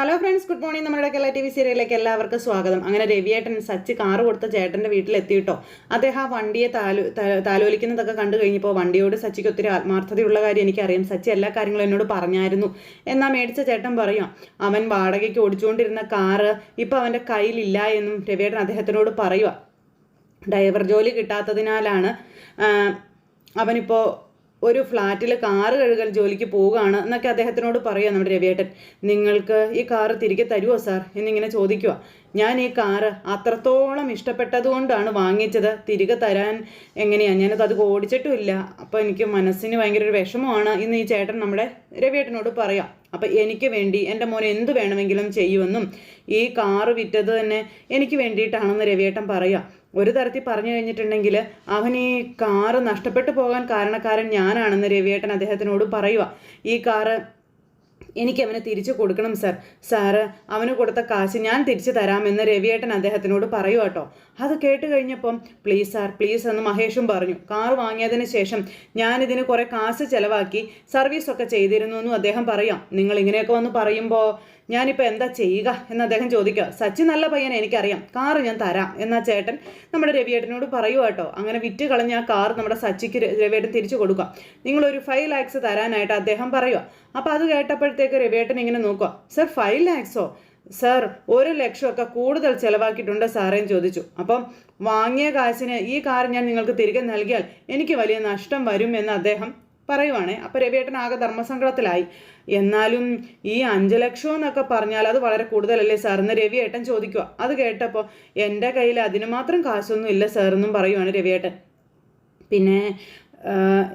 Hello friends good morning നമ്മുടെ Kerala T V സീരിയലിലേക്ക് എല്ലാവർക്കും സ്വാഗതം. അങ്ങനെ രവിയേട്ടൻ സച്ച് കാറ് കൊടുത്ത ചേട്ടന്റെ വീട്ടിലെത്തിയിട്ടോ അദ്ദേഹം ആ വണ്ടിയെ താലു താലോലിക്കുന്നതൊക്കെ കണ്ടു കഴിഞ്ഞപ്പോൾ വണ്ടിയോട് സച്ചിക്ക് ഒത്തിരി ആത്മാർത്ഥതയുള്ള കാര്യം എനിക്കറിയാം. സച്ചി എല്ലാ കാര്യങ്ങളും എന്നോട് പറഞ്ഞായിരുന്നു. എന്നാ മേടിച്ച ചേട്ടൻ പറയാം അവൻ വാടകയ്ക്ക് ഓടിച്ചുകൊണ്ടിരുന്ന കാറ് ഇപ്പം അവന്റെ കയ്യിലില്ല എന്നും രവിയേട്ടൻ അദ്ദേഹത്തിനോട് പറയുക ഡ്രൈവർ ജോലി കിട്ടാത്തതിനാലാണ് അവനിപ്പോൾ ഒരു ഫ്ലാറ്റിൽ കാറ് കഴുകൽ ജോലിക്ക് പോവുകയാണ് എന്നൊക്കെ അദ്ദേഹത്തിനോട് പറയുക നമ്മുടെ രവിയേട്ടൻ. നിങ്ങൾക്ക് ഈ കാറ് തിരികെ തരുമോ സാർ? എന്നിങ്ങനെ ചോദിക്കുക ഞാൻ ഈ കാറ് അത്രത്തോളം ഇഷ്ടപ്പെട്ടതുകൊണ്ടാണ് വാങ്ങിച്ചത്. തിരികെ തരാൻ എങ്ങനെയാണ് ഞാനത് അത് ഓടിച്ചിട്ടുമില്ല അപ്പോൾ എനിക്ക് മനസ്സിന് ഭയങ്കര ഒരു വിഷമമാണ് ഇന്ന് ഈ ചേട്ടൻ നമ്മുടെ രവിയേട്ടനോട് പറയാം. അപ്പം എനിക്ക് വേണ്ടി എന്റെ മോൻ എന്ത് വേണമെങ്കിലും ചെയ്യുമെന്നും ഈ കാറ് വിറ്റത് തന്നെ എനിക്ക് വേണ്ടിയിട്ടാണെന്ന് രവിയേട്ടൻ പറയാം. ഒരു തരത്തിൽ പറഞ്ഞു കഴിഞ്ഞിട്ടുണ്ടെങ്കിൽ അവൻ ഈ കാറ് നഷ്ടപ്പെട്ടു പോകാൻ കാരണക്കാരൻ ഞാനാണെന്ന് രവിയേട്ടൻ അദ്ദേഹത്തിനോട് പറയുക ഈ കാറ് എനിക്ക് അവന് തിരിച്ചു കൊടുക്കണം സർ. സാറ് അവന് കൊടുത്ത കാശ് ഞാൻ തിരിച്ചു തരാമെന്ന് രവിയേട്ടൻ അദ്ദേഹത്തിനോട് പറയൂ കേട്ടോ അത് കേട്ട് കഴിഞ്ഞപ്പം പ്ലീസ് സാർ പ്ലീസ് എന്ന് മഹേഷും പറഞ്ഞു. കാർ വാങ്ങിയതിന് ശേഷം ഞാനിതിന് കുറേ കാശ് ചിലവാക്കി സർവീസൊക്കെ ചെയ്തിരുന്നു എന്നും അദ്ദേഹം പറയാം. നിങ്ങൾ ഇങ്ങനെയൊക്കെ വന്ന് പറയുമ്പോൾ ഞാനിപ്പോൾ എന്താ ചെയ്യുക എന്ന് അദ്ദേഹം ചോദിക്കുക. സച്ചി നല്ല പയ്യനെ എനിക്കറിയാം. കാറ് ഞാൻ തരാം എന്നാ ചേട്ടൻ നമ്മുടെ രവിയേട്ടനോട് പറയുക കേട്ടോ. അങ്ങനെ വിറ്റ് കളഞ്ഞ ആ കാർ നമ്മുടെ സച്ചിക്ക് രവിയേട്ടൻ തിരിച്ചു കൊടുക്കുക. നിങ്ങളൊരു ഫൈവ് ലാക്സ് തരാനായിട്ട് അദ്ദേഹം പറയുക അപ്പോൾ അത് കേട്ടപ്പോഴത്തേക്ക് രവിയേട്ടൻ ഇങ്ങനെ നോക്കുക. Sir five ലാക്സോ? സർ ഒരു ലക്ഷമൊക്കെ കൂടുതൽ ചിലവാക്കിയിട്ടുണ്ട് സാറേയും ചോദിച്ചു. അപ്പം വാങ്ങിയ കാശിന് ഈ കാർ ഞാൻ നിങ്ങൾക്ക് തിരികെ നൽകിയാൽ എനിക്ക് വലിയ നഷ്ടം വരും എന്ന് അദ്ദേഹം പറയുവാണേ. അപ്പോൾ രവിയേട്ടൻ ആകെ ധർമ്മസങ്കടത്തിലായി. എന്നാലും ഈ അഞ്ച് ലക്ഷം എന്നൊക്കെ പറഞ്ഞാൽ അത് വളരെ കൂടുതലല്ലേ സാർ? എന്ന് രവിയേട്ടൻ ചോദിക്കുക അത് കേട്ടപ്പോൾ എന്റെ കയ്യിൽ അതിന് മാത്രം കാശൊന്നും ഇല്ല സാർ എന്നും പറയുവാണ് രവിയേട്ടൻ. പിന്നെ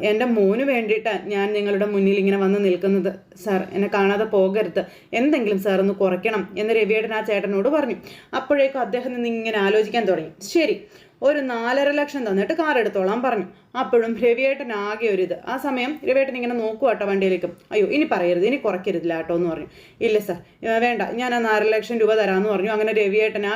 എന്റെ മോന് വേണ്ടിയിട്ട് ഞാൻ നിങ്ങളുടെ മുന്നിൽ ഇങ്ങനെ വന്ന് നിൽക്കുന്നത് സാർ. എന്നെ കാണാതെ പോകരുത്. എന്തെങ്കിലും സാർ ഒന്ന് കുറയ്ക്കണം എന്ന് രവിയേട്ടൻ ആ ചേട്ടനോട് പറഞ്ഞു. അപ്പോഴേക്കും അദ്ദേഹം നിന്ന് ഇങ്ങനെ ആലോചിക്കാൻ തുടങ്ങി. ശരി ഒരു നാലര ലക്ഷം തന്നിട്ട് കാർ എടുത്തോളാം പറഞ്ഞു. അപ്പോഴും രവിയേട്ടൻ ആകെ ഒരു ഇത്. ആ സമയം രവിയേട്ടൻ ഇങ്ങനെ നോക്കുക കേട്ടോ വണ്ടിയിലേക്കും. അയ്യോ ഇനി പറയരുത് ഇനി കുറയ്ക്കരുതില്ല കേട്ടോ എന്ന് പറഞ്ഞു. ഇല്ല സർ വേണ്ട ഞാൻ ആ നാല് ലക്ഷം രൂപ തരാമെന്ന് പറഞ്ഞു. അങ്ങനെ രവിയേട്ടൻ ആ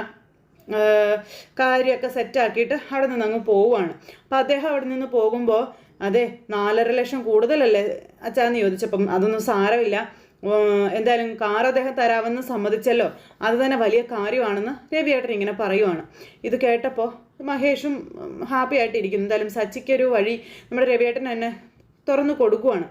കാര്യമൊക്കെ സെറ്റാക്കിയിട്ട് അവിടെ നിന്ന് അങ്ങ് പോവുകയാണ് അപ്പം അദ്ദേഹം അവിടെ നിന്ന് പോകുമ്പോൾ അതെ നാലര ലക്ഷം കൂടുതലല്ലേ അച്ഛാന്ന് ചോദിച്ചപ്പം അതൊന്നും സാരമില്ല. എന്തായാലും കാർ അദ്ദേഹം തരാമെന്ന് സമ്മതിച്ചല്ലോ. അത് തന്നെ വലിയ കാര്യമാണെന്ന് രവിയേട്ടൻ ഇങ്ങനെ പറയുവാണ്. ഇത് കേട്ടപ്പോൾ മഹേഷും ഹാപ്പി ആയിട്ടിരിക്കുന്നു. എന്തായാലും സച്ചിക്കൊരു വഴി നമ്മുടെ രവിയേട്ടൻ തന്നെ തുറന്നു കൊടുക്കുവാണ്.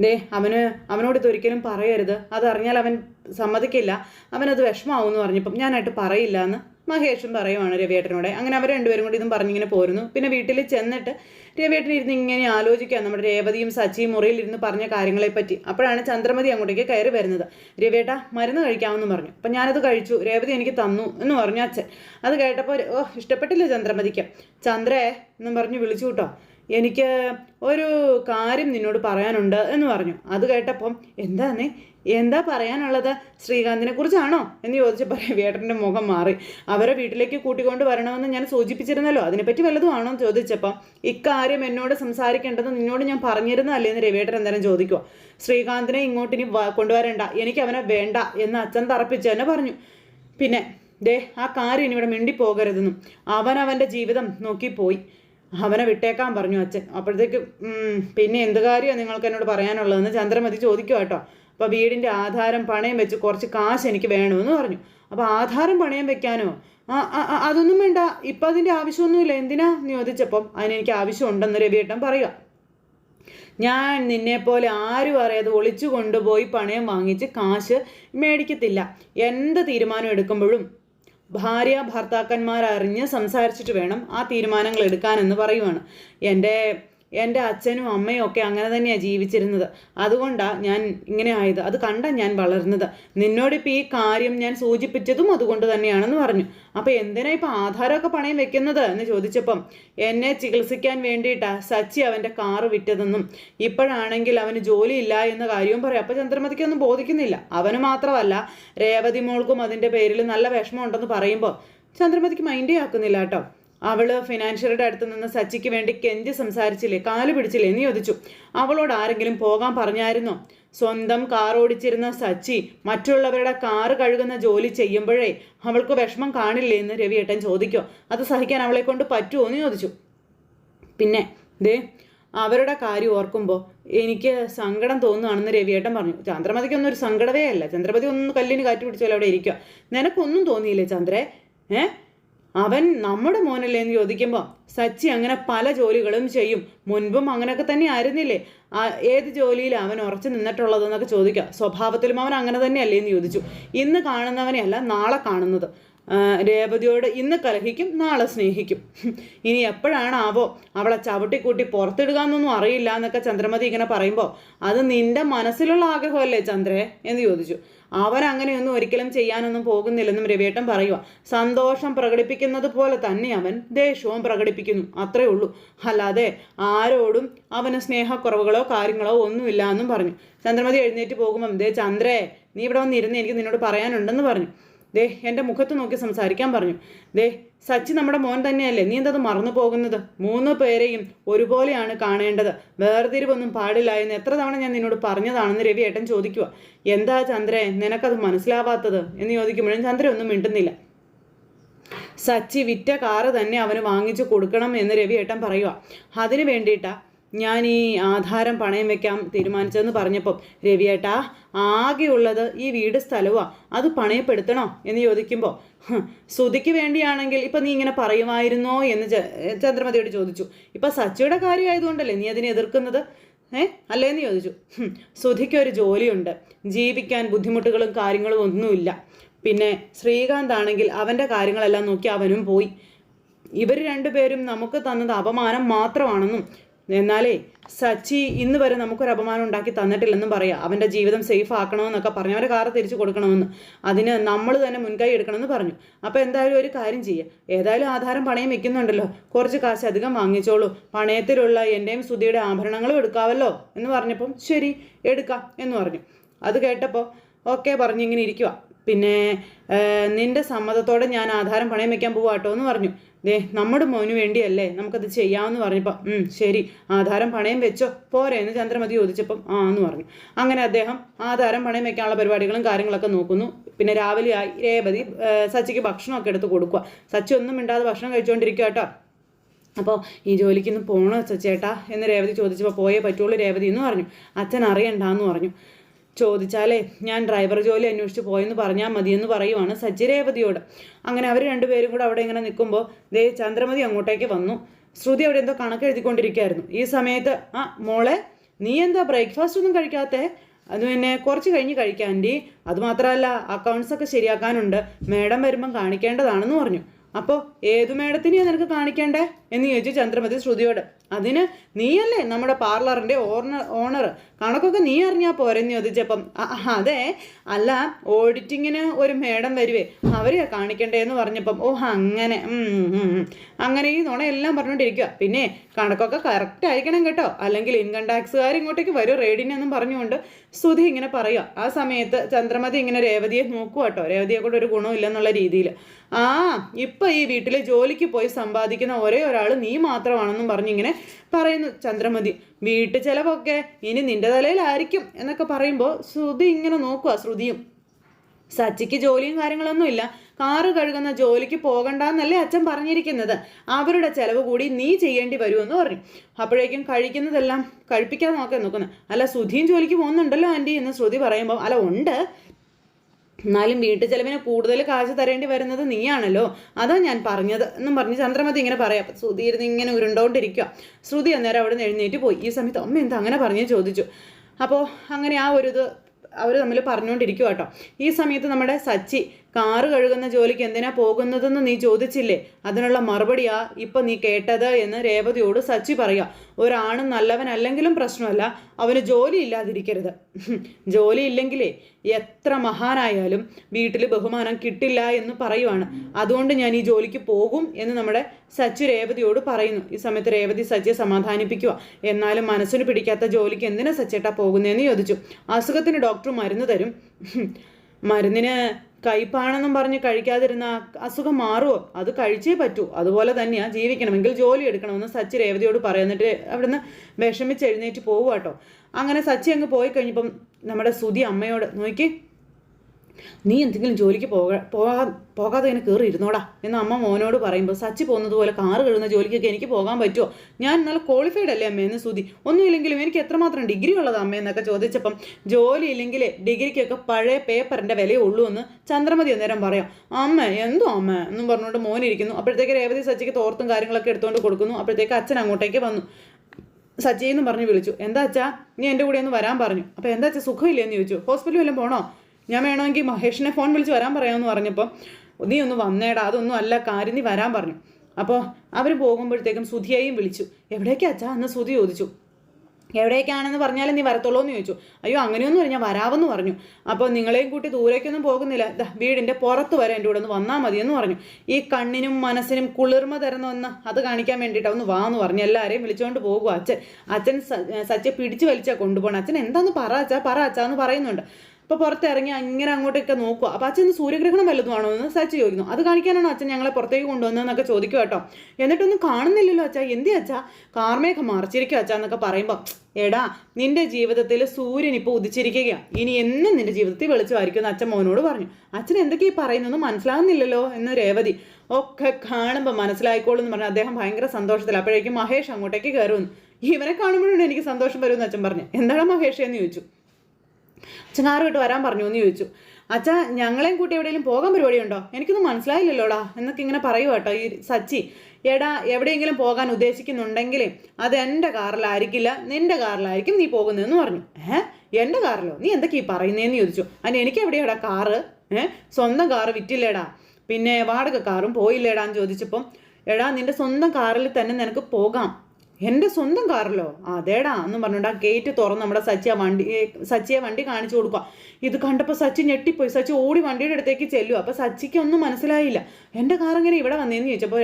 ദേ അവന് അവനോട് ഇതൊരിക്കലും പറയരുത്. അതറിഞ്ഞാൽ അവൻ സമ്മതിക്കില്ല. അവനത് വിഷമാവും എന്ന് പറഞ്ഞപ്പം ഞാനായിട്ട് പറയില്ല എന്ന് മഹേഷും പറയുവാണ് രവിയേട്ടനോടെ. അങ്ങനെ അവർ രണ്ടുപേരും കൂടി ഇതും പറഞ്ഞിങ്ങനെ പോരുന്നു. പിന്നെ വീട്ടിൽ ചെന്നിട്ട് രവിയേട്ടൻ ഇരുന്ന് ഇങ്ങനെ ആലോചിക്കുക. നമ്മുടെ രേവതിയും സച്ചിയും മുറിയിൽ ഇരുന്ന് പറഞ്ഞ കാര്യങ്ങളെപ്പറ്റി അപ്പോഴാണ് ചന്ദ്രമതി അങ്ങോട്ടേക്ക് കയറി വരുന്നത്. രവിയേട്ട മരുന്ന് കഴിക്കാമെന്ന് പറഞ്ഞു. അപ്പം ഞാനത് കഴിച്ചു. രേവതി എനിക്ക് തന്നു എന്ന് പറഞ്ഞു അച്ഛൻ. അത് കേട്ടപ്പോൾ ഓ ഇഷ്ടപ്പെട്ടില്ല ചന്ദ്രമതിക്ക്. ചന്ദ്രേ എന്നും പറഞ്ഞു വിളിച്ചു കേട്ടോ. എനിക്ക് ഒരു കാര്യം നിന്നോട് പറയാനുണ്ട് എന്ന് പറഞ്ഞു. അത് കേട്ടപ്പം എന്താന്നേ? എന്താ പറയാനുള്ളത്? ശ്രീകാന്തിനെ കുറിച്ചാണോ? എന്ന് ചോദിച്ചപ്പോൾ വേട്ടന്റെ മുഖം മാറി. അവരെ വീട്ടിലേക്ക് കൂട്ടിക്കൊണ്ട് വരണമെന്ന് ഞാൻ സൂചിപ്പിച്ചിരുന്നല്ലോ. അതിനെപ്പറ്റി വല്ലതും ആണോ എന്ന് ചോദിച്ചപ്പം ഇക്കാര്യം എന്നോട് സംസാരിക്കേണ്ടത് നിന്നോട് ഞാൻ പറഞ്ഞിരുന്നല്ലേ എന്ന് രവേട്ടൻ എന്തായാലും ചോദിക്കുമോ ശ്രീകാന്തിനെ ഇങ്ങോട്ട് ഇനി കൊണ്ടുവരണ്ട. എനിക്ക് അവനെ വേണ്ട എന്ന് അച്ഛൻ തറപ്പിച്ച് തന്നെ പറഞ്ഞു. പിന്നെ ദേ ആ കാര്യം ഇവിടെ മിണ്ടിപ്പോകരുതെന്നും അവൻ ജീവിതം നോക്കിപ്പോയി. അവനെ വിട്ടേക്കാൻ പറഞ്ഞു അച്ഛൻ. അപ്പോഴത്തേക്ക് പിന്നെ എന്ത് കാര്യമാണ് നിങ്ങൾക്ക് എന്നോട് പറയാനുള്ളതെന്ന് ചന്ദ്രമതി ചോദിക്കുക കേട്ടോ. അപ്പോൾ വീടിന്റെ ആധാരം പണയം വെച്ച് കുറച്ച് കാശ് എനിക്ക് വേണമെന്ന് പറഞ്ഞു. അപ്പോൾ ആധാരം പണയം വെക്കാനോ? അതൊന്നും വേണ്ട. ഇപ്പം അതിന്റെ ആവശ്യമൊന്നുമില്ല. എന്തിനാ എന്ന് ചോദിച്ചപ്പം? അതിനെനിക്ക് ആവശ്യമുണ്ടെന്ന് രവിയേട്ടൻ പറയുക ഞാൻ നിന്നെപ്പോലെ ആരും അറിയാതെ ഒളിച്ചു കൊണ്ടുപോയി പണയം വാങ്ങിച്ച് കാശ് മേടിക്കത്തില്ല. എന്ത് തീരുമാനം എടുക്കുമ്പോഴും ഭാര്യ ഭർത്താക്കന്മാരറിഞ്ഞ് സംസാരിച്ചിട്ട് വേണം ആ തീരുമാനങ്ങൾ എടുക്കാനെന്ന് പറയുവാണ്. എന്റെ എന്റെ അച്ഛനും അമ്മയും ഒക്കെ അങ്ങനെ തന്നെയാണ് ജീവിച്ചിരുന്നത്. അതുകൊണ്ടാണ് ഞാൻ ഇങ്ങനെ ആയത്. അത് കണ്ട ഞാൻ വളർന്നത്. നിന്നോടിപ്പോൾ ഈ കാര്യം ഞാൻ സൂചിപ്പിച്ചതും അതുകൊണ്ട് തന്നെയാണെന്ന് പറഞ്ഞു. അപ്പോൾ എന്തിനാ ഇപ്പോൾ ആധാരമൊക്കെ പണയം വെക്കുന്നത് എന്ന് ചോദിച്ചപ്പം എന്നെ ചികിത്സിക്കാൻ വേണ്ടിയിട്ടാണ് സച്ചി അവന്റെ കാറ് വിറ്റതെന്നും ഇപ്പോഴാണെങ്കിൽ അവന് ജോലിയില്ല എന്ന കാര്യവും പറയും. അപ്പോൾ ചന്ദ്രമതിക്കൊന്നും ബോധിക്കുന്നില്ല. അവന് മാത്രമല്ല രേവതി മോൾക്കും അതിന്റെ പേരിൽ നല്ല വിഷമമുണ്ടെന്ന് പറയുമ്പോൾ ചന്ദ്രമതിക്ക് മൈൻഡേ ആക്കുന്നില്ല കേട്ടോ. അവൾ ഫിനാൻഷ്യറുടെ അടുത്ത് നിന്ന് സച്ചിക്ക് വേണ്ടി കെഞ്ചി സംസാരിച്ചില്ലേ കാൽ പിടിച്ചില്ലേ എന്ന് ചോദിച്ചു. അവളോട് ആരെങ്കിലും പോകാൻ പറഞ്ഞായിരുന്നോ? സ്വന്തം കാർ ഓടിച്ചിരുന്ന സച്ചി മറ്റുള്ളവരുടെ കാർ കഴുകുന്ന ജോലി ചെയ്യുമ്പോഴേ അവൾക്ക് വിഷമം കാണില്ലേ എന്ന് രവിയേട്ടൻ ചോദിക്കോ? അത് സഹിക്കാൻ അവളെ കൊണ്ട് പറ്റുമോ എന്ന് ചോദിച്ചു. പിന്നെ ദേ അവരുടെ കാര്യം ഓർക്കുമ്പോൾ എനിക്ക് സങ്കടം തോന്നുകയാണെന്ന് രവിയേട്ടൻ പറഞ്ഞു. ചന്ദ്രമതിക്കൊന്നും ഒരു സങ്കടവേ അല്ല. ചന്ദ്രമതി ഒന്നും കല്ലിന് കാറ്റ് പിടിച്ചാലും അവിടെ ഇരിക്കുക നിനക്കൊന്നും തോന്നിയില്ലേ ചന്ദ്രേ? ഏ? അവൻ നമ്മുടെ മോനല്ലേ എന്ന് ചോദിക്കുമ്പോൾ സച്ചി അങ്ങനെ പല ജോലികളും ചെയ്യും. മുൻപും അങ്ങനെയൊക്കെ തന്നെ ആയിരുന്നില്ലേ? ഏത് ജോലിയിലാണ് അവൻ ഉറച്ചു നിന്നിട്ടുള്ളതെന്നൊക്കെ ചോദിക്കുക. സ്വഭാവത്തിലും അവൻ അങ്ങനെ തന്നെയല്ലേ എന്ന് ചോദിച്ചു. ഇന്ന് കാണുന്നവനെയല്ല നാളെ കാണുന്നത്. രേവതിയോട് ഇന്ന് കലഹിക്കും നാളെ സ്നേഹിക്കും. ഇനി എപ്പോഴാണാവോ അവളെ ചവിട്ടിക്കൂട്ടി പുറത്തിടുക എന്നൊന്നും അറിയില്ല എന്നൊക്കെ ചന്ദ്രമതി ഇങ്ങനെ പറയുമ്പോൾ അത് നിന്റെ മനസ്സിലുള്ള ആഗ്രഹമല്ലേ ചന്ദ്രേ എന്ന് ചോദിച്ചു. അവൻ ഒരിക്കലും ചെയ്യാനൊന്നും പോകുന്നില്ലെന്നും രവിയേട്ടൻ പറയുക സന്തോഷം പ്രകടിപ്പിക്കുന്നത് പോലെ തന്നെ അവൻ ദേഷ്യവും പ്രകടിപ്പിക്കുന്നു. അത്രേ ഉള്ളൂ. അല്ലാതെ ആരോടും അവന് സ്നേഹക്കുറവുകളോ കാര്യങ്ങളോ ഒന്നുമില്ല എന്നും പറഞ്ഞു. ചന്ദ്രമതി എഴുന്നേറ്റ് പോകുമ്പം ദേ ചന്ദ്രേ നീ ഇവിടെ വന്നിരുന്ന് എനിക്ക് നിന്നോട് പറയാനുണ്ടെന്ന് പറഞ്ഞു. ദേ എന്റെ മുഖത്ത് നോക്കി സംസാരിക്കാൻ പറഞ്ഞു. ദേ സച്ചി നമ്മുടെ മോൻ തന്നെയല്ലേ? നീ എന്തത് മറന്നു പോകുന്നത്? മൂന്ന് പേരെയും ഒരുപോലെയാണ് കാണേണ്ടത്. വേർതിരിവൊന്നും പാടില്ല എന്ന് എത്ര തവണ ഞാൻ നിന്നോട് പറഞ്ഞതാണെന്ന് രവി ഏട്ടൻ ചോദിക്കുക എന്താ ചന്ദ്രേ നിനക്കത് മനസ്സിലാവാത്തത്? എന്ന് ചോദിക്കുമ്പോഴും ചന്ദ്ര ഒന്നും മിണ്ടുന്നില്ല. സച്ചി വിറ്റ കാറ് തന്നെ അവന് വാങ്ങിച്ചു കൊടുക്കണം എന്ന് രവി ഏട്ടൻ പറയുക അതിന് വേണ്ടിയിട്ടാ ഞാൻ ഈ ആധാരം പണയം വെക്കാൻ തീരുമാനിച്ചതെന്ന് പറഞ്ഞപ്പം രവിയേട്ടാ ആകെയുള്ളത് ഈ വീട് സ്ഥലവുമാണ് അത് പണയപ്പെടുത്തണോ എന്ന് ചോദിക്കുമ്പോൾ ശ്രുതിക്ക് വേണ്ടിയാണെങ്കിൽ ഇപ്പം നീ ഇങ്ങനെ പറയുമായിരുന്നോ എന്ന് ചന്ദ്രമതിയോട് ചോദിച്ചു. ഇപ്പം സച്ചിയുടെ കാര്യമായതുകൊണ്ടല്ലേ നീ അതിനെ എതിർക്കുന്നത്? ഏ അല്ലേന്ന് ചോദിച്ചു. ഹും, ശ്രുതിക്ക് ഒരു ജോലിയുണ്ട്. ജീവിക്കാൻ ബുദ്ധിമുട്ടുകളും കാര്യങ്ങളും ഒന്നുമില്ല. പിന്നെ ശ്രീകാന്ത് ആണെങ്കിൽ അവന്റെ കാര്യങ്ങളെല്ലാം നോക്കി അവനും പോയി. ഇവർ രണ്ടുപേരും നമുക്ക് തന്നത് അപമാനം മാത്രമാണെന്നും എന്നാലേ സച്ചി ഇന്ന് വരെ നമുക്കൊരു അപമാനം ഉണ്ടാക്കി തന്നിട്ടില്ലെന്നും പറയാം. അവന്റെ ജീവിതം സേഫ് ആക്കണമെന്നൊക്കെ പറഞ്ഞു. അവരെ കാറ് തിരിച്ചു കൊടുക്കണമെന്ന്. അതിന് നമ്മൾ തന്നെ മുൻകൈ എടുക്കണമെന്ന് പറഞ്ഞു. അപ്പോൾ എന്തായാലും ഒരു കാര്യം ചെയ്യുക ഏതായാലും ആധാരം പണയം വെക്കുന്നുണ്ടല്ലോ. കുറച്ച് കാശ് അധികം വാങ്ങിച്ചോളൂ. പണയത്തിലുള്ള എന്റെയും സുധിയുടെ ആഭരണങ്ങളും എടുക്കാമല്ലോ എന്ന് പറഞ്ഞപ്പം ശരി എടുക്കാം എന്ന് പറഞ്ഞു. അത് കേട്ടപ്പോൾ ഓക്കെ പറഞ്ഞിങ്ങനെ ഇരിക്കുക പിന്നെ നിന്റെ സമ്മതത്തോടെ ഞാൻ ആധാരം പണയം വെക്കാൻ പോവാട്ടോ എന്ന് പറഞ്ഞു. ദേ നമ്മുടെ മോന് വേണ്ടിയല്ലേ നമുക്കത് ചെയ്യാമെന്ന് പറഞ്ഞപ്പോൾ ശരി ആധാരം പണയം വെച്ചോ പോരെ എന്ന് ചന്ദ്രമതി ചോദിച്ചപ്പം ആ എന്ന് പറഞ്ഞു. അങ്ങനെ അദ്ദേഹം ആധാരം പണയം വെക്കാനുള്ള പരിപാടികളും കാര്യങ്ങളൊക്കെ നോക്കുന്നു. പിന്നെ രാവിലെ ആയി രേവതി സച്ചിക്ക് ഭക്ഷണമൊക്കെ എടുത്ത് കൊടുക്കുക സച്ചി ഒന്നും മിണ്ടാതെ ഭക്ഷണം കഴിച്ചുകൊണ്ടിരിക്കുക കേട്ടോ. അപ്പോൾ ഈ ജോലിക്കൊന്നും പോകണോ ചേട്ടാ എന്ന് രേവതി ചോദിച്ചപ്പോൾ പോയേ പറ്റുള്ളൂ രേവതി എന്ന് പറഞ്ഞു. അച്ഛൻ അറിയണ്ടെന്ന് പറഞ്ഞു. ചോദിച്ചാലേ ഞാൻ ഡ്രൈവർ ജോലി അന്വേഷിച്ച് പോയെന്ന് പറഞ്ഞാൽ മതിയെന്ന് പറയുവാണ് സജ്ജി രേവതിയോട്. അങ്ങനെ അവർ രണ്ടുപേരും കൂടെ അവിടെ ഇങ്ങനെ നിൽക്കുമ്പോൾ ദേ ചന്ദ്രമതി അങ്ങോട്ടേക്ക് വന്നു. ശ്രുതി അവിടെ എന്തോ കണക്ക് എഴുതിക്കൊണ്ടിരിക്കുകയായിരുന്നു ഈ സമയത്ത് ആ മോളെ നീ എന്താ ബ്രേക്ക്ഫാസ്റ്റ് ഒന്നും കഴിക്കാത്തേ? അത് പിന്നെ കുറച്ച് കഴിഞ്ഞ് കഴിക്കാൻ ആന്റി. അതുമാത്രമല്ല അക്കൗണ്ട്സ് ഒക്കെ ശരിയാക്കാനുണ്ട്. മേഡം വരുമ്പം കാണിക്കേണ്ടതാണെന്ന് പറഞ്ഞു. അപ്പോൾ ഏതു മേഡത്തിനെയാണ് നിനക്ക് കാണിക്കേണ്ടേ? എന്ന് ചോദിച്ചു ചന്ദ്രമതി ശ്രുതിയോട് അതിന് നീയല്ലേ നമ്മുടെ പാർലറിന്റെ ഓർണർ ഓണർ? കണക്കൊക്കെ നീ അറിഞ്ഞാൽ പോരെന്ന് ചോദിച്ചപ്പം "ആ, അതെ. അല്ല ഓഡിറ്റിങ്ങിന് ഒരു മേഡം വരുവേ അവരെയാ കാണിക്കണ്ടേ എന്ന് പറഞ്ഞപ്പം ഓ അങ്ങനെ ഉം, ഉം, ഉം." അങ്ങനെ ഈ നുണയെല്ലാം പറഞ്ഞുകൊണ്ടിരിക്കുക പിന്നെ കണക്കൊക്കെ കറക്റ്റ് ആയിരിക്കണം കേട്ടോ. അല്ലെങ്കിൽ ഇൻകം ടാക്സുകാർ ഇങ്ങോട്ടേക്ക് വരും റെയ്ഡിനെന്നും പറഞ്ഞുകൊണ്ട് സുധി ഇങ്ങനെ പറയുക ആ സമയത്ത് ചന്ദ്രമതി ഇങ്ങനെ രേവതിയെ നോക്കുക കേട്ടോ. രേവതിയെ കൂടെ ഒരു ഗുണമില്ലെന്നുള്ള രീതിയിൽ ആ ഇപ്പം ഈ വീട്ടിലെ ജോലിക്ക് പോയി സമ്പാദിക്കുന്ന ഒരേ ഒരാൾ നീ മാത്രമാണെന്നും പറഞ്ഞിങ്ങനെ പറയുന്നു. ചന്ദ്രമതി വീട്ടു ചിലവൊക്കെ ഇനി നിന്റെ തലയിലായിരിക്കും എന്നൊക്കെ പറയുമ്പോൾ ശ്രുതി ഇങ്ങനെ നോക്കുക ശ്രുതിയും. സച്ചിക്ക് ജോലിയും കാര്യങ്ങളൊന്നുമില്ല കാറ് കഴുകുന്ന ജോലിക്ക് പോകണ്ടെന്നല്ലേ അച്ഛൻ പറഞ്ഞിരിക്കുന്നത്. അവരുടെ ചെലവ് കൂടി നീ ചെയ്യേണ്ടി വരുമെന്ന് പറഞ്ഞു. അപ്പോഴേക്കും കഴിക്കുന്നതെല്ലാം കഴിപ്പിക്കാൻ നോക്കാൻ നോക്കുന്നത് അല്ല സുധിയും ജോലിക്ക് പോകുന്നുണ്ടല്ലോ ആന്റി എന്ന് ശ്രുതി പറയുമ്പോൾ അല്ല ഉണ്ട്. എന്നാലും വീട്ടു ചെലവിന് കൂടുതൽ കാശ് തരേണ്ടി വരുന്നത് നീയാണല്ലോ. അതാ ഞാൻ പറഞ്ഞത്. എന്നും പറഞ്ഞ് ചന്ദ്രമതി ഇങ്ങനെ പറയാം. ശ്രുതി ഇരുന്ന് ഇങ്ങനെ ഉരുണ്ടോണ്ടിരിക്കുക ശ്രുതി അന്നേരം അവിടെ നിന്ന് എഴുന്നേറ്റ് പോയി. ഈ സമയത്ത് അമ്മ എന്താ അങ്ങനെ പറഞ്ഞ് ചോദിച്ചു. അപ്പോൾ അങ്ങനെ ആ ഒരു ഇത് അവർ തമ്മിൽ പറഞ്ഞുകൊണ്ടിരിക്കുക കേട്ടോ ഈ സമയത്ത് നമ്മുടെ സച്ചി കാറ് കഴുകുന്ന ജോലിക്ക് എന്തിനാ പോകുന്നതെന്ന് നീ ചോദിച്ചില്ലേ? അതിനുള്ള മറുപടിയാ ഇപ്പം നീ കേട്ടത് എന്ന് രേവതിയോട് സച്ചി പറയുക ഒരാണ് നല്ലവനല്ലെങ്കിലും പ്രശ്നമല്ല അവന് ജോലി ഇല്ലാതിരിക്കരുത്. ജോലി ഇല്ലെങ്കിലേ എത്ര മഹാനായാലും വീട്ടിൽ ബഹുമാനം കിട്ടില്ല എന്ന് പറയുവാണ്. അതുകൊണ്ട് ഞാൻ ഈ ജോലിക്ക് പോകും എന്ന് നമ്മുടെ സച്ചി രേവതിയോട് പറയുന്നു. ഈ സമയത്ത് രേവതി സച്ചിയെ സമാധാനിപ്പിക്കുക എന്നാലും മനസ്സിന് പിടിക്കാത്ത ജോലിക്ക് എന്തിനാ സച്ചേട്ടാ പോകുന്നതെന്ന് ചോദിച്ചു. അസുഖത്തിന് ഡോക്ടർ മരുന്ന് തരും. മരുന്നിന് കയ്പാണെന്നും പറഞ്ഞ് കഴിക്കാതിരുന്ന അസുഖം മാറുമോ അത് കഴിച്ചേ പറ്റൂ. അതുപോലെ തന്നെയാണ് ജീവിക്കണമെങ്കിൽ ജോലി എടുക്കണമെന്ന് സച്ചി രേവതിയോട് പറയുന്നിട്ട് അവിടുന്ന് വിഷമിച്ച് എഴുന്നേറ്റ് പോവുക കേട്ടോ അങ്ങനെ സച്ചി അങ്ങ് പോയി കഴിഞ്ഞപ്പം നമ്മുടെ സുധി അമ്മയോട് നോക്കി നീ എന്തെങ്കിലും ജോലിക്ക് പോകാ പോകാ പോകാതെ ഇങ്ങനെ കയറി ഇരുന്നോടാ എന്ന് അമ്മ മോനോട് പറയുമ്പോൾ സച്ചി പോകുന്നത് പോലെ കാറ് കഴുകുന്ന ജോലിക്കൊക്കെ എനിക്ക് പോകാൻ പറ്റുമോ ഞാൻ നല്ല ക്വാളിഫൈഡ് അല്ലേ അമ്മ എന്ന് സുതി ഒന്നുമില്ലെങ്കിലും എനിക്ക് എത്രമാത്രം ഡിഗ്രി ഉള്ളതാ അമ്മ എന്നൊക്കെ ചോദിച്ചപ്പം ജോലി ഇല്ലെങ്കിൽ ഡിഗ്രിക്കൊക്കെ പഴയ പേപ്പറിന്റെ വിലയേ ഉള്ളൂ എന്ന് ചന്ദ്രമതി അന്നേരം പറയാം. അമ്മ എന്തോ അമ്മ? എന്നും പറഞ്ഞുകൊണ്ട് മോനിരിക്കുന്നു അപ്പോഴത്തേക്ക് രേവതി സച്ചിക്ക് തോർത്തും കാര്യങ്ങളൊക്കെ എടുത്തുകൊണ്ട് കൊടുക്കുന്നു. അപ്പോഴത്തേക്ക് അച്ഛൻ അങ്ങോട്ടേക്ക് വന്നു. സച്ചി എന്ന് പറഞ്ഞ് വിളിച്ചു. എന്താ അച്ഛാ? നീ എന്റെ കൂടെ ഒന്ന് വരാൻ പറഞ്ഞു. അപ്പോൾ എന്താ അച്ഛാ? സുഖമില്ലേ എന്ന് ചോദിച്ചു. ഹോസ്പിറ്റലിൽ വല്ലതും പോണോ? ഞാൻ വേണമെങ്കിൽ മഹേഷിനെ ഫോൺ വിളിച്ച് വരാൻ പറയാമെന്ന് പറഞ്ഞപ്പോൾ നീ ഒന്ന് വന്നേടാ അതൊന്നും അല്ല കാര്യം നീ വരാൻ പറഞ്ഞു. അപ്പോൾ അവർ പോകുമ്പോഴത്തേക്കും സുധിയെയും വിളിച്ചു. എവിടേക്കാ അച്ഛാ? എന്ന് സുധി ചോദിച്ചു. എവിടേക്കാണെന്ന് പറഞ്ഞാലും നീ വരത്തുള്ളൂ എന്ന് ചോദിച്ചു. അയ്യോ അങ്ങനെയൊന്നും ഞാൻ വരാമെന്ന് പറഞ്ഞു. അപ്പോൾ നിങ്ങളെയും കൂട്ടി ദൂരേക്കൊന്നും പോകുന്നില്ല. വീടിന്റെ പുറത്ത് വരെ എന്റെ കൂടെ ഒന്ന് വന്നാൽ മതി എന്ന് പറഞ്ഞു. ഈ കണ്ണിനും മനസ്സിനും കുളിർമ തരുന്ന ഒന്ന് അത് കാണിക്കാൻ വേണ്ടിയിട്ട് ഒന്ന് വാ എന്ന് പറഞ്ഞു. എല്ലാവരെയും വിളിച്ചുകൊണ്ട് പോകുക അച്ഛൻ. അച്ഛൻ സച്ചെ പിടിച്ച് വലിച്ചാൽ കൊണ്ടുപോകണം അച്ഛൻ എന്താന്ന് പറ അച്ഛാ പറ അച്ഛാ എന്ന് പറയുന്നുണ്ട്. അപ്പോൾ പുറത്തിറങ്ങി അങ്ങനെ അങ്ങോട്ടൊക്കെ നോക്കുക അപ്പോൾ അച്ഛൻ സൂര്യഗ്രഹണം വല്ലതും ആണോ എന്ന് സച്ചി ചോദിക്കുന്നു. അത് കാണിക്കാനാണോ അച്ഛൻ ഞങ്ങളെ പുറത്തേക്ക് കൊണ്ടുവന്നതെന്നൊക്കെ ചോദിക്കും കേട്ടോ. എന്നിട്ടൊന്നും കാണുന്നില്ലല്ലോ അച്ഛാ. എന്തി അച്ഛാ? കാർമേഘം മറിച്ചിരിക്കും അച്ഛാ എന്നൊക്കെ പറയുമ്പോൾ എടാ നിന്റെ ജീവിതത്തിൽ സൂര്യൻ ഇപ്പോൾ ഉദിച്ചിരിക്കുകയാണ് ഇനി എന്നും നിന്റെ ജീവിതത്തിൽ വെളിച്ചമായിരിക്കും എന്ന് അച്ഛൻ മോനോട് പറഞ്ഞു. അച്ഛൻ എന്തൊക്കെയാ പറയുന്നത് മനസ്സിലാകുന്നില്ലല്ലോ എന്ന് രേവതി ഒക്കെ കാണുമ്പോൾ മനസ്സിലായിക്കോളും എന്ന് പറഞ്ഞു അദ്ദേഹം ഭയങ്കര സന്തോഷത്തിൽ അപ്പോഴേക്കും മഹേഷ് അങ്ങോട്ടേക്ക് കയറുമെന്ന് ഇവനെ കാണുമ്പോഴാണ് എനിക്ക് സന്തോഷം വരുമെന്ന് അച്ഛൻ പറഞ്ഞു. എന്താണ് മഹേഷ് എന്ന് ചോദിച്ചു. വിട്ട് വരാൻ പറഞ്ഞു എന്ന് ചോദിച്ചു. അച്ഛാ ഞങ്ങളെയും കൂട്ടി എവിടെയെങ്കിലും പോകാൻ പരിപാടി ഉണ്ടോ എനിക്കൊന്നും മനസ്സിലായില്ലല്ലോടാ എന്നൊക്കെ ഇങ്ങനെ പറയുക കേട്ടോ ഈ സച്ചി. എടാ എവിടെയെങ്കിലും പോകാൻ ഉദ്ദേശിക്കുന്നുണ്ടെങ്കിൽ അത് എന്റെ കാറിലായിരിക്കില്ല നിന്റെ കാറിലായിരിക്കും നീ പോകുന്നതെന്ന് പറഞ്ഞു. ഏഹ് എന്റെ കാറിലോ? നീ എന്തൊക്കെയാ ഈ പറയുന്നതെന്ന് ചോദിച്ചു. അതിന് എനിക്ക് എവിടെയാടാ കാറ്? ഏഹ് സ്വന്തം കാറ് വിറ്റില്ലേടാ. പിന്നെ വാടക കാറും പോയില്ലേടാന്ന് ചോദിച്ചപ്പം എടാ നിന്റെ സ്വന്തം കാറിൽ തന്നെ നിനക്ക് പോകാം. എന്റെ സ്വന്തം കാറിലോ? അതേടാ എന്ന് പറഞ്ഞുകൊണ്ട് ആ ഗേറ്റ് തുറന്ന് നമ്മുടെ സച്ചിയ വണ്ടി സച്ചിയെ വണ്ടി കാണിച്ചു കൊടുക്കുക ഇത് കണ്ടപ്പോൾ സച്ചി ഞെട്ടിപ്പോയി. സച്ചി ഓടി വണ്ടിയുടെ അടുത്തേക്ക് ചെല്ലു അപ്പോൾ സച്ചിക്ക് ഒന്നും മനസ്സിലായില്ല. എന്റെ കാർ എങ്ങനെ ഇവിടെ വന്നേന്ന് ചോദിച്ചപ്പോൾ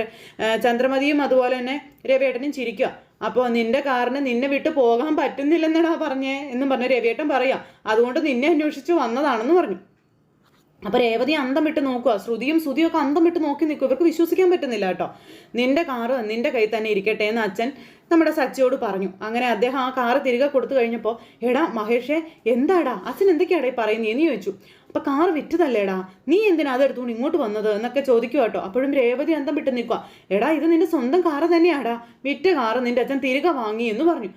ചന്ദ്രമതിയും അതുപോലെ തന്നെ രവിയേട്ടനും ചിരിക്കുക അപ്പോൾ നിന്റെ കാറിന് നിന്നെ വിട്ട് പോകാൻ പറ്റുന്നില്ലെന്നടാ പറഞ്ഞേ എന്നും പറഞ്ഞ് രവിയേട്ടൻ പറയാം. അതുകൊണ്ട് നിന്നെ അന്വേഷിച്ച് വന്നതാണെന്ന് പറഞ്ഞു. അപ്പൊ രേവതി അന്തം വിട്ട് നോക്കുക. ശ്രുതിയും ശ്രുതിയും ഒക്കെ അന്തം വിട്ട് നോക്കി നിൽക്കുക ഇവർക്ക് വിശ്വസിക്കാൻ പറ്റുന്നില്ല കേട്ടോ. നിന്റെ കാറ് നിന്റെ കയ്യിൽ തന്നെ ഇരിക്കട്ടെ എന്ന് അച്ഛൻ നമ്മുടെ സച്ചിയോട് പറഞ്ഞു. അങ്ങനെ അദ്ദേഹം ആ കാറ് തിരികെ കൊടുത്തു കഴിഞ്ഞപ്പോൾ എടാ മഹേഷേ എന്താടാ? അച്ഛൻ എന്തൊക്കെയാടാ ഈ പറയുന്നത് എന്ന് ചോദിച്ചു. അപ്പൊ കാർ വിറ്റതല്ലേടാ? നീ എന്തിനാ അതെടുത്തുകൊണ്ട് ഇങ്ങോട്ട് വന്നത്? എന്നൊക്കെ ചോദിക്കുക കേട്ടോ. അപ്പോഴും രേവതി അന്തം വിട്ട് നിൽക്കുക. എടാ ഇത് നിന്റെ സ്വന്തം കാറ് തന്നെയാടാ. വിറ്റ കാറ് നിന്റെ അച്ഛൻ തിരികെ വാങ്ങി എന്ന് പറഞ്ഞു.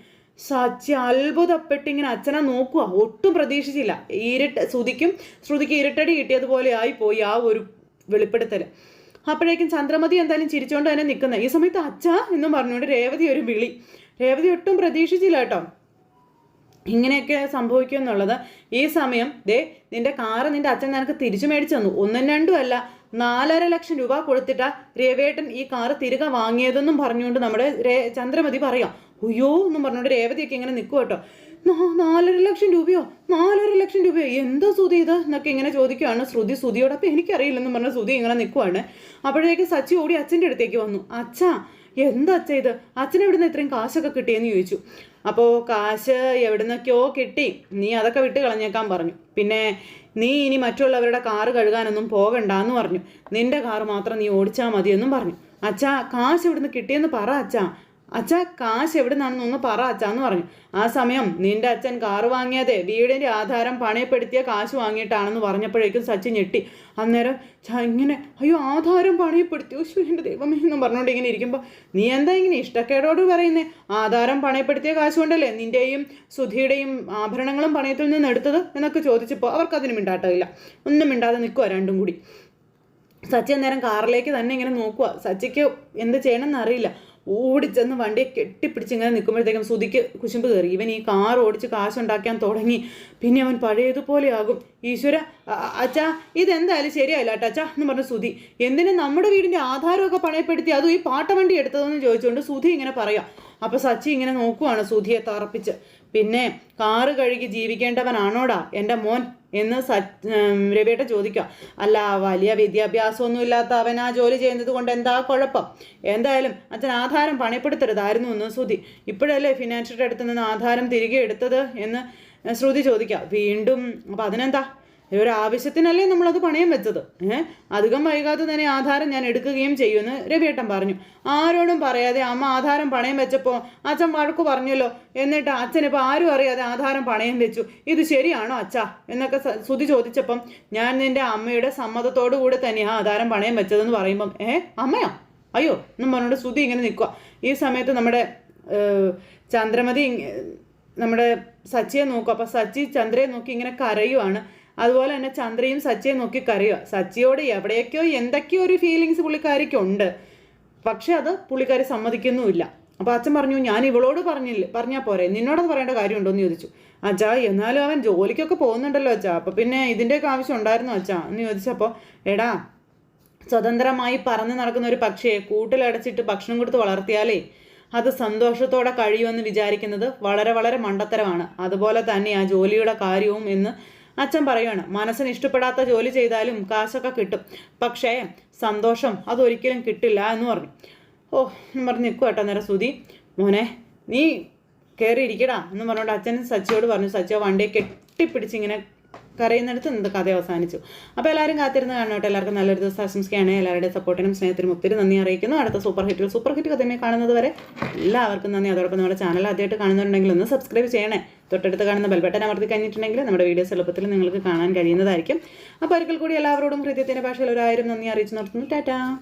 സച്ചി അത്ഭുതപ്പെട്ട് ഇങ്ങനെ അച്ഛനെ നോക്കുക ഒട്ടും പ്രതീക്ഷിച്ചില്ല. ഇരട്ട ശ്രുതിക്കും ശ്രുതിക്ക് ഇരട്ടടി കിട്ടിയതുപോലെ പോയി ആ ഒരു വെളിപ്പെടുത്തൽ അപ്പോഴേക്കും ചന്ദ്രമതി എന്തായാലും ചിരിച്ചുകൊണ്ട് തന്നെ നിൽക്കുന്നത് ഈ സമയത്ത് അച്ഛ എന്നും പറഞ്ഞുകൊണ്ട് രേവതി ഒരു വിളി. രേവതി ഒട്ടും പ്രതീക്ഷിച്ചില്ല കേട്ടോ ഇങ്ങനെയൊക്കെ സംഭവിക്കും എന്നുള്ളത് ഈ സമയം ദേ നിന്റെ കാറ് നിന്റെ അച്ഛൻ നിനക്ക് തിരിച്ചു മേടിച്ചു തന്നു. ഒന്നും രണ്ടും അല്ല നാലര ലക്ഷം രൂപ കൊടുത്തിട്ടാ രേവേട്ടൻ ഈ കാറ് തിരികെ വാങ്ങിയതെന്നും പറഞ്ഞുകൊണ്ട് നമ്മുടെ ചന്ദ്രമതി പറയാം. അയ്യോ എന്നും പറഞ്ഞുകൊണ്ട് രേവതിയൊക്കെ ഇങ്ങനെ നിൽക്കും കേട്ടോ. നാലര ലക്ഷം രൂപയോ? നാലര ലക്ഷം രൂപയോ? എന്താ ശ്രുതി ഇത്? എന്നൊക്കെ ഇങ്ങനെ ചോദിക്കുകയാണ് ശ്രുതി. ശ്രുതിയോട് അപ്പം എനിക്കറിയില്ലെന്നും പറഞ്ഞ ശ്രുതി ഇങ്ങനെ നിൽക്കുവാണ് അപ്പോഴേക്ക് സച്ചി ഓടി അച്ഛന്റെ അടുത്തേക്ക് വന്നു. അച്ഛാ എന്താ അച്ഛ ഇത്? അച്ഛൻ എവിടുന്ന് ഇത്രയും കാശൊക്കെ കിട്ടിയെന്ന് ചോദിച്ചു. അപ്പോൾ കാശ് എവിടുന്നൊക്കെയോ കിട്ടി. നീ അതൊക്കെ വിട്ട് കളഞ്ഞേക്കാൻ പറഞ്ഞു. പിന്നെ നീ ഇനി മറ്റുള്ളവരുടെ കാറ് കഴുകാനൊന്നും പോകണ്ടെന്ന് പറഞ്ഞു. നിന്റെ കാറ് മാത്രം നീ ഓടിച്ചാൽ മതിയെന്നും പറഞ്ഞു. അച്ഛാ കാശ് എവിടുന്ന് കിട്ടിയെന്ന് പറ അച്ഛാ. അച്ഛാ കാശ് എവിടെ നിന്നാണെന്ന് ഒന്ന് പറ അച്ഛാന്ന് പറഞ്ഞു. ആ സമയം നിന്റെ അച്ഛൻ കാറ് വാങ്ങിയതെ വീടിന്റെ ആധാരം പണയപ്പെടുത്തിയ കാശ് വാങ്ങിയിട്ടാണെന്ന് പറഞ്ഞപ്പോഴേക്കും സച്ചിൻ ഞെട്ടി. അന്നേരം ഇങ്ങനെ അയ്യോ ആധാരം പണയപ്പെടുത്തി. ഓശോ എന്റെ ദൈവമേ എന്നും പറഞ്ഞുകൊണ്ട് ഇങ്ങനെ ഇരിക്കുമ്പോൾ നീ എന്താ ഇങ്ങനെ ഇഷ്ടക്കേടോട് പറയുന്നേ? ആധാരം പണയപ്പെടുത്തിയ കാശ് കൊണ്ടല്ലേ നിന്റെയും സുധിയുടെയും ആഭരണങ്ങളും പണയത്തിൽ നിന്ന് എടുത്തത്? എന്നൊക്കെ ചോദിച്ചപ്പോൾ അവർക്കതിന് മിണ്ടാട്ടമില്ല. ഒന്നും മിണ്ടാതെ നിൽക്കുക രണ്ടും കൂടി. സച്ചി അന്നേരം കാറിലേക്ക് തന്നെ ഇങ്ങനെ നോക്കുക സച്ചിക്ക് എന്ത് ചെയ്യണമെന്ന് അറിയില്ല. ഓടിച്ചെന്ന് വണ്ടിയെ കെട്ടിപ്പിടിച്ച് ഇങ്ങനെ നിൽക്കുമ്പോഴത്തേക്കും സുതിക്ക് കുശുമ്പ് കയറി. ഇവൻ ഈ കാർ ഓടിച്ച് കാശുണ്ടാക്കാൻ തുടങ്ങി. പിന്നെ അവൻ പഴയതുപോലെയാകും. ഈശ്വര അച്ഛാ ഇതെന്തായാലും ശരിയായില്ല കേട്ടോ അച്ഛാ എന്ന് പറഞ്ഞ സുധി എന്തിനും നമ്മുടെ വീടിന്റെ ആധാരമൊക്കെ പണയപ്പെടുത്തി അതും ഈ പാട്ടവണ്ടി എടുത്തതെന്ന് ചോദിച്ചുകൊണ്ട് സുധി ഇങ്ങനെ പറയാം. അപ്പോൾ സച്ചി ഇങ്ങനെ നോക്കുവാണ് സുധിയെ തറപ്പിച്ച്. പിന്നെ കാറ് കഴുകി ജീവിക്കേണ്ടവനാണോടാ എന്റെ മോൻ? എന്ന് രവിയേട്ട ചോദിക്കുക. അല്ല വലിയ വിദ്യാഭ്യാസമൊന്നും ഇല്ലാത്ത അവൻ ആ ജോലി ചെയ്യുന്നത് കൊണ്ട് എന്താ കുഴപ്പം? എന്തായാലും അച്ഛൻ ആധാരം പണയപ്പെടുത്തരുതായിരുന്നു എന്ന് ശ്രുതി. ഇപ്പോഴല്ലേ ഫിനാൻഷ്യയുടെ അടുത്ത് നിന്ന് ആധാരം തിരികെ എടുത്തത് എന്ന് ശ്രുതി ചോദിക്കുക. വീണ്ടും അപ്പം അതിനെന്താ? ഒരു ആവശ്യത്തിനല്ലേ നമ്മളത് പണയം വെച്ചത്? ഏഹ് അധികം വൈകാതെ തന്നെ ആധാരം ഞാൻ എടുക്കുകയും ചെയ്യുമെന്ന് രവിയേട്ടൻ പറഞ്ഞു. ആരോടും പറയാതെ അമ്മ ആധാരം പണയം വെച്ചപ്പോൾ അച്ഛൻ വഴക്കു പറഞ്ഞല്ലോ. എന്നിട്ട് അച്ഛനിപ്പോൾ ആരും അറിയാതെ ആധാരം പണയം വെച്ചു. ഇത് ശരിയാണോ അച്ഛാ? എന്നൊക്കെ സ- സുധി ചോദിച്ചപ്പം ഞാൻ നിന്റെ അമ്മയുടെ സമ്മതത്തോടു കൂടി തന്നെയാണ് ആധാരം പണയം വെച്ചതെന്ന് പറയുമ്പം ഏഹ് അമ്മയോ? അയ്യോ! എന്നും പറഞ്ഞുകൊണ്ട് ശ്രുതി ഇങ്ങനെ നിൽക്കുക ഈ സമയത്ത് നമ്മുടെ ചന്ദ്രമതി നമ്മുടെ സച്ചിയെ നോക്കും. അപ്പം സച്ചി ചന്ദ്രയെ നോക്കി ഇങ്ങനെ കരയുവാണ്. അതുപോലെ തന്നെ ചന്ദ്രയും സച്ചിയെ നോക്കി കരയുക. സച്ചിയോട് എവിടെയൊക്കെയോ എന്തൊക്കെയോ ഒരു ഫീലിങ്സ് പുള്ളിക്കാരിക്കുണ്ട് പക്ഷെ അത് പുള്ളിക്കാരി സമ്മതിക്കുന്നുമില്ല. അപ്പോൾ അച്ഛൻ പറഞ്ഞു ഞാൻ ഇവളോട് പറഞ്ഞില്ല പറഞ്ഞാൽ പോരെ നിന്നോടത് പറയേണ്ട കാര്യമുണ്ടോ? എന്ന് ചോദിച്ചു. അച്ഛാ എന്നാലും അവൻ ജോലിക്കൊക്കെ പോകുന്നുണ്ടല്ലോ അച്ഛാ. അപ്പോൾ പിന്നെ ഇതിന്റെയൊക്കെ ആവശ്യം ഉണ്ടായിരുന്നു അച്ഛാ. എന്ന് ചോദിച്ചപ്പോൾ എടാ സ്വതന്ത്രമായി പറന്ന് നടക്കുന്ന ഒരു പക്ഷിയെ കൂട്ടിലടച്ചിട്ട് ഭക്ഷണം കൊടുത്ത് വളർത്തിയാലേ അത് സന്തോഷത്തോടെ കഴിയുമെന്ന് വിചാരിക്കുന്നത് വളരെ വളരെ മണ്ടത്തരമാണ്. അതുപോലെ തന്നെ ആ ജോലിയുടെ കാര്യവും എന്ന് അച്ഛൻ പറയുകയാണ് മനസ്സിന് ഇഷ്ടപ്പെടാത്ത ജോലി ചെയ്താലും കാശൊക്കെ കിട്ടും. പക്ഷേ സന്തോഷം അതൊരിക്കലും കിട്ടില്ല എന്ന് പറഞ്ഞു. ഓ എന്ന് പറഞ്ഞ് നിൽക്കുക കേട്ടോ നേരെ സുതി മോനെ നീ കയറി ഇരിക്കടാ എന്ന് പറഞ്ഞുകൊണ്ട് അച്ഛൻ സച്ചിയോട് പറഞ്ഞു. സച്ചിയോ വണ്ടിയെ കെട്ടിപ്പിടിച്ച് ഇങ്ങനെ കരയുന്നിടത്ത് നിന്ന് കഥ അവസാനിച്ചു. അപ്പോൾ എല്ലാവരും കാത്തിരുന്ന് കാണണം എല്ലാവർക്കും നല്ലൊരു ദിവസം ആശംസിക്കുകയാണ്. എല്ലാവരുടെയും സപ്പോർട്ടിനും സ്നേഹത്തിനും ഒത്തിരി നന്ദി അറിയിക്കുന്നു. അടുത്ത സൂപ്പർ ഹിറ്റിൽ സൂപ്പർ ഹിറ്റ് കഥമേ കാണുന്നത് വരെ എല്ലാവർക്കും നന്ദി. അതോടൊപ്പം നമ്മുടെ ചാനൽ ആദ്യമായിട്ട് കാണുന്നുണ്ടെങ്കിൽ ഒന്ന് സബ്സ്ക്രൈബ് ചെയ്യണേ. തൊട്ടടുത്ത് കാണുന്ന ബെൽബട്ടൻ അമർത്തി കഴിഞ്ഞിട്ടുണ്ടെങ്കിൽ നമ്മുടെ വീഡിയോസ് എളുപ്പത്തിൽ നിങ്ങൾക്ക് കാണാൻ കഴിയുന്നതായിരിക്കും. അപ്പോൾ ഒരിക്കൽ കൂടി എല്ലാവരോടും ഹൃദയത്തിന്റെ ഭാഷയിൽ ഒരായിരം നന്ദി അറിയിച്ചു നിർത്തുന്നു. ടാറ്റാ.